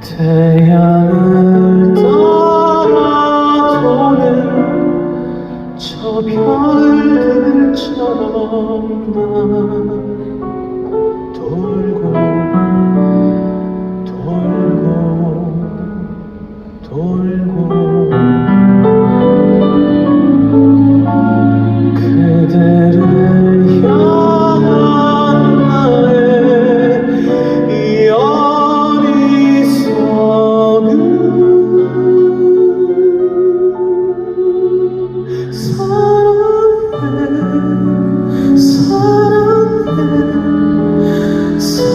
태양을 따라 도는 저 별들처럼 나 silence.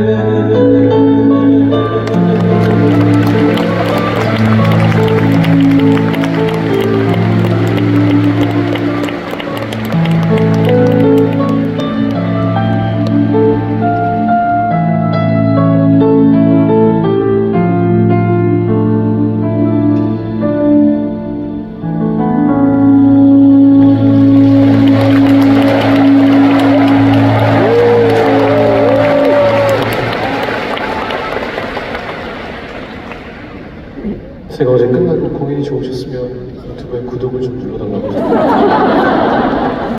Amen. 제가 어제 끝나고 공연이 좋으셨으면 유튜브에 구독을 좀 눌러달라고.